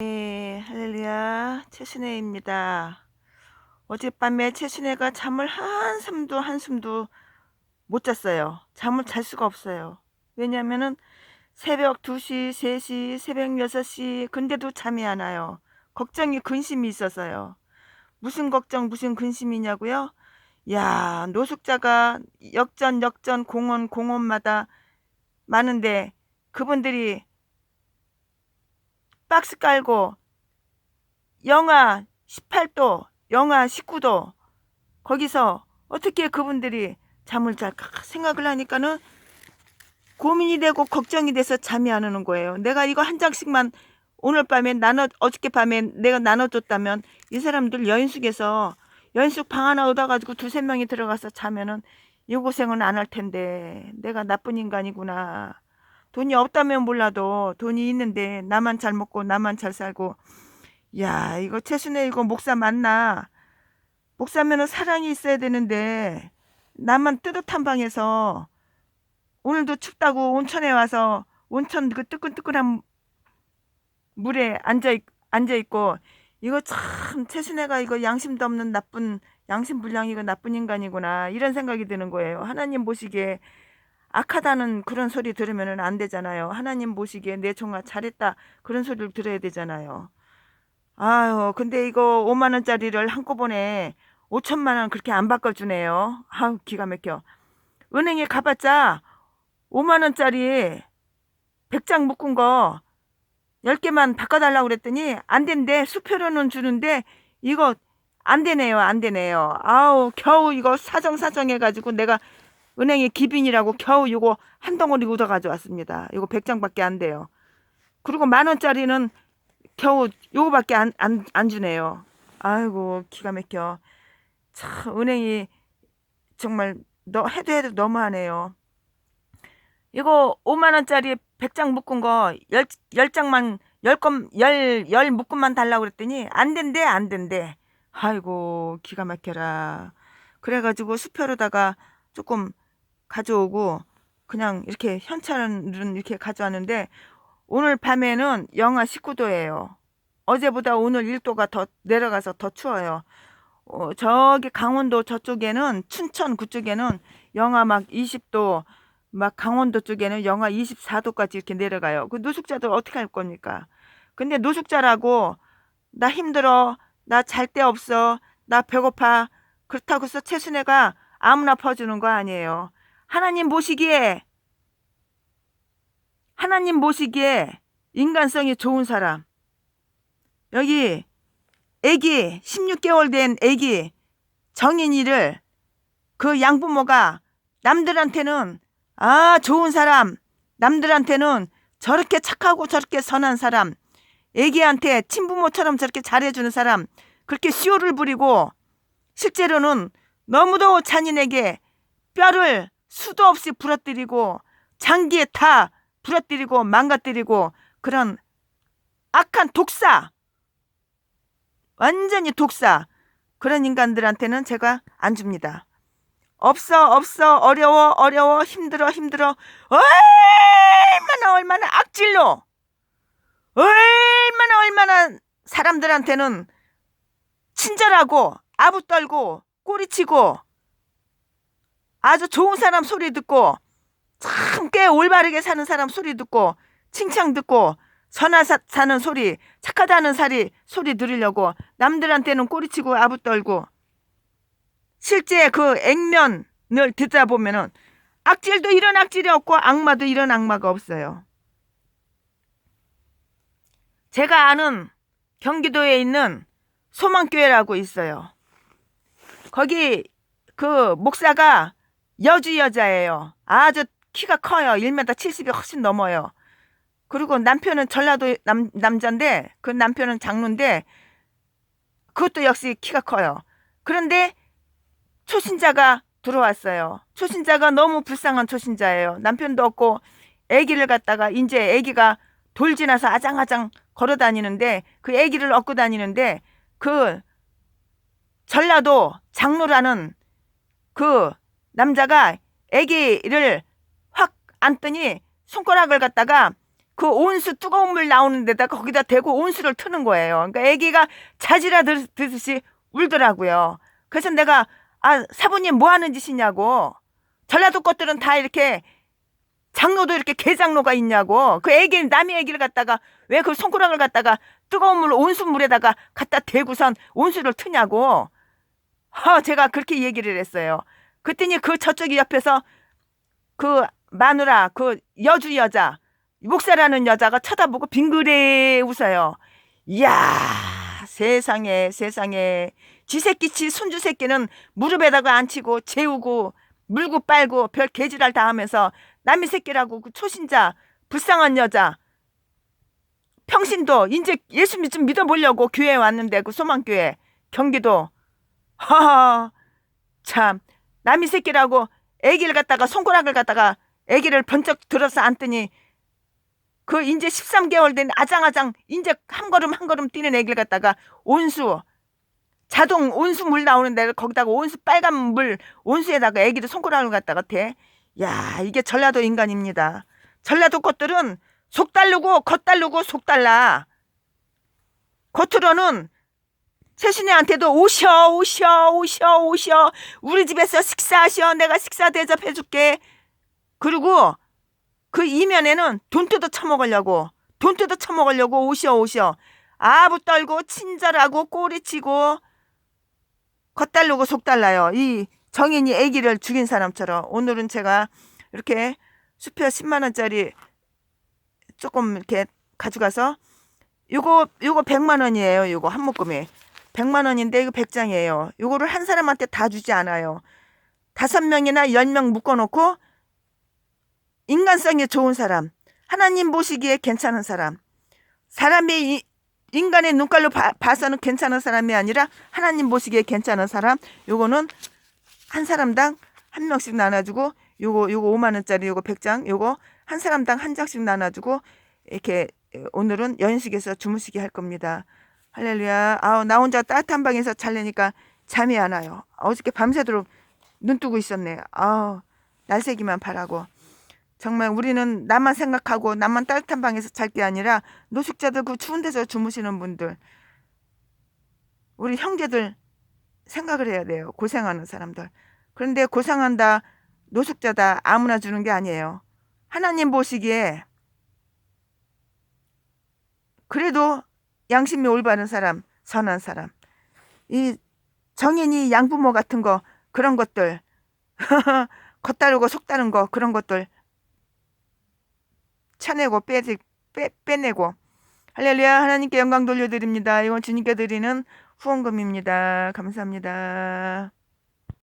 네, 할렐루야, 최순애입니다. 어젯밤에 최순애가 잠을 한숨도 한숨도 못 잤어요. 잠을 잘 수가 없어요. 왜냐면은 새벽 2시, 3시, 새벽 6시, 근데도 잠이 안 와요. 걱정이 근심이 있어서요. 무슨 걱정, 무슨 근심이냐고요? 야, 노숙자가 역전, 역전, 공원, 공원마다 많은데 그분들이 박스 깔고 영하 18도, 영하 19도 거기서 어떻게 그분들이 잠을 잘까 생각을 하니까는 고민이 되고 걱정이 돼서 잠이 안 오는 거예요. 내가 이거 한 장씩만 오늘 밤에 나눠 어저께 밤에 내가 나눠줬다면 이 사람들 여인숙에서 여인숙 방 하나 얻어가지고 두세 명이 들어가서 자면은 이 고생은 안 할 텐데 내가 나쁜 인간이구나. 돈이 없다면 몰라도 돈이 있는데 나만 잘 먹고 나만 잘 살고. 야 이거 최순애 이거 목사 맞나? 목사면은 사랑이 있어야 되는데 나만 뜨뜻한 방에서 오늘도 춥다고 온천에 와서 온천 그 뜨끈뜨끈한 물에 앉아 있, 앉아 있고. 이거 참 최순애가 이거 양심도 없는 나쁜 양심 불량이고 나쁜 인간이구나. 이런 생각이 드는 거예요. 하나님 보시기에 악하다는 그런 소리 들으면 안 되잖아요. 하나님 보시기에 내 종아 잘했다 그런 소리를 들어야 되잖아요. 아유 근데 이거 5만 원짜리를 한꺼번에 5천만 원 그렇게 안 바꿔주네요. 아우 기가 막혀. 은행에 가봤자 5만 원짜리 100장 묶은 거 10개만 바꿔달라고 그랬더니 안 된대. 수표로는 주는데 이거 안 되네요. 안 되네요. 아우 겨우 이거 사정사정 해가지고 내가 은행에 기빈이라고 겨우 이거 한 덩어리 얻어 가져왔습니다. 이거 100장밖에 안 돼요. 그리고 만 원짜리는 겨우 요거밖에 안, 안, 안 주네요. 아이고 기가 막혀. 참 은행이 정말 너 해도 해도 너무하네요. 이거 5만 원짜리 100장 묶은 거 10, 10장만 10건 10, 10 묶음만 달라고 그랬더니 안 된대 안 된대. 아이고 기가 막혀라. 그래가지고 수표로다가 조금 가져오고 그냥 이렇게 현찰은 이렇게 가져왔는데 오늘 밤에는 영하 19도예요. 어제보다 오늘 1도가 더 내려가서 더 추워요. 어, 저기 강원도 저쪽에는 춘천 그쪽에는 영하 막 20도 막 강원도 쪽에는 영하 24도까지 이렇게 내려가요. 그 노숙자들 어떻게 할 겁니까? 근데 노숙자라고 나 힘들어 나 잘 데 없어 나 배고파 그렇다고 해서 최순애가 아무나 퍼주는 거 아니에요. 하나님 보시기에 하나님 보시기에 인간성이 좋은 사람. 여기 애기 16개월 된 애기 정인이를 그 양부모가 남들한테는 아 좋은 사람. 남들한테는 저렇게 착하고 저렇게 선한 사람. 애기한테 친부모처럼 저렇게 잘해주는 사람. 그렇게 시호를 부리고 실제로는 너무도 잔인에게 뼈를 수도 없이 부러뜨리고 장기에 다 부러뜨리고 망가뜨리고 그런 악한 독사 완전히 독사 그런 인간들한테는 제가 안 줍니다. 없어 없어 어려워 어려워 힘들어 힘들어 얼마나 얼마나 악질로 얼마나 얼마나 사람들한테는 친절하고 아부 떨고 꼬리치고 아주 좋은 사람 소리 듣고 참 꽤 올바르게 사는 사람 소리 듣고 칭찬 듣고 선하 사, 사는 소리 착하다는 사리 소리 들으려고 남들한테는 꼬리치고 아부 떨고 실제 그 액면을 듣다 보면은 악질도 이런 악질이 없고 악마도 이런 악마가 없어요. 제가 아는 경기도에 있는 소망교회라고 있어요. 거기 그 목사가 여주 여자예요. 아주 키가 커요. 1m 70이 훨씬 넘어요. 그리고 남편은 전라도 남, 남자인데 그 남편은 장로인데 그것도 역시 키가 커요. 그런데 초신자가 들어왔어요. 초신자가 너무 불쌍한 초신자예요. 남편도 없고 아기를 갖다가 이제 아기가 돌 지나서 아장아장 걸어 다니는데 그 아기를 얻고 다니는데 그 전라도 장로라는 그 남자가 아기를 확 안더니 손가락을 갖다가 그 온수 뜨거운 물 나오는 데다 거기다 대고 온수를 트는 거예요. 그러니까 아기가 자지라 듯- 듯이 울더라고요. 그래서 내가 아 사부님 뭐 하는 짓이냐고 전라도 것들은 다 이렇게 장로도 이렇게 개장로가 있냐고 그 애기 남의 애기를 갖다가 왜 그 손가락을 갖다가 뜨거운 물 온수물에다가 갖다 대고선 온수를 트냐고 하 제가 그렇게 얘기를 했어요. 그랬더니 그 저쪽이 옆에서 그 마누라 그 여주 여자 목사라는 여자가 쳐다보고 빙그레 웃어요. 이야 세상에 세상에. 쥐새끼치 손주새끼는 무릎에다가 앉히고 재우고 물고 빨고 별 개지랄 다 하면서 남의 새끼라고 그 초신자 불쌍한 여자. 평신도 이제 예수 좀 믿어보려고 교회에 왔는데 그 소망교회 경기도. 하하 참 남의 새끼라고 애기를 갖다가 손가락을 갖다가 애기를 번쩍 들어서 앉더니 그 이제 13개월 된 아장아장 이제 한 걸음 한 걸음 뛰는 애기를 갖다가 온수 자동 온수 물 나오는 데를 거기다가 온수 빨간 물 온수에다가 애기를 손가락을 갖다가 대. 야 이게 전라도 인간입니다. 전라도 것들은 속 달르고 겉 달르고 속 달라. 겉으로는 세신이한테도 오셔 오셔 오셔 오셔. 우리 집에서 식사하셔. 내가 식사 대접해줄게. 그리고 그 이면에는 돈 뜯어 처먹으려고 돈 뜯어 처먹으려고 오셔 오셔. 아부 떨고 친절하고 꼬리치고 겉달르고 속달라요. 이 정인이 아기를 죽인 사람처럼. 오늘은 제가 이렇게 수표 10만 원짜리 조금 이렇게 가져가서 요거 요거 100만 원이에요 요거 한 묶음에 100만 원인데 이거 100장이에요 요거를 한 사람한테 다 주지 않아요 다섯 명이나 열 명 묶어놓고 인간성이 좋은 사람, 하나님 보시기에 괜찮은 사람, 사람의 이- 인간의 눈깔로 봐, 봐서는 괜찮은 사람이 아니라 하나님 보시기에 괜찮은 사람, 요거는 한 사람당 한 명씩 나눠주고 요거 요거 5만 원짜리 요거 100장 요거 한 사람당 한 장씩 나눠주고 이렇게 오늘은 연식에서 주무시게 할 겁니다. 할렐루야. 아우 나 혼자 따뜻한 방에서 잘래니까 잠이 안 와요. 어저께 밤새도록 눈 뜨고 있었네. 아우 날새기만 바라고. 정말 우리는 나만 생각하고 나만 따뜻한 방에서 잘 게 아니라 노숙자들 그 추운 데서 주무시는 분들 우리 형제들 생각을 해야 돼요. 고생하는 사람들. 그런데 고생한다 노숙자다 아무나 주는 게 아니에요. 하나님 보시기에 그래도 양심이 올바른 사람, 선한 사람. 이 정인이 양부모 같은 거 그런 것들 겉다르고 속다른 거 그런 것들 차내고 빼, 빼, 빼내고 할렐루야 하나님께 영광 돌려드립니다. 이건 주님께 드리는 후원금입니다. 감사합니다.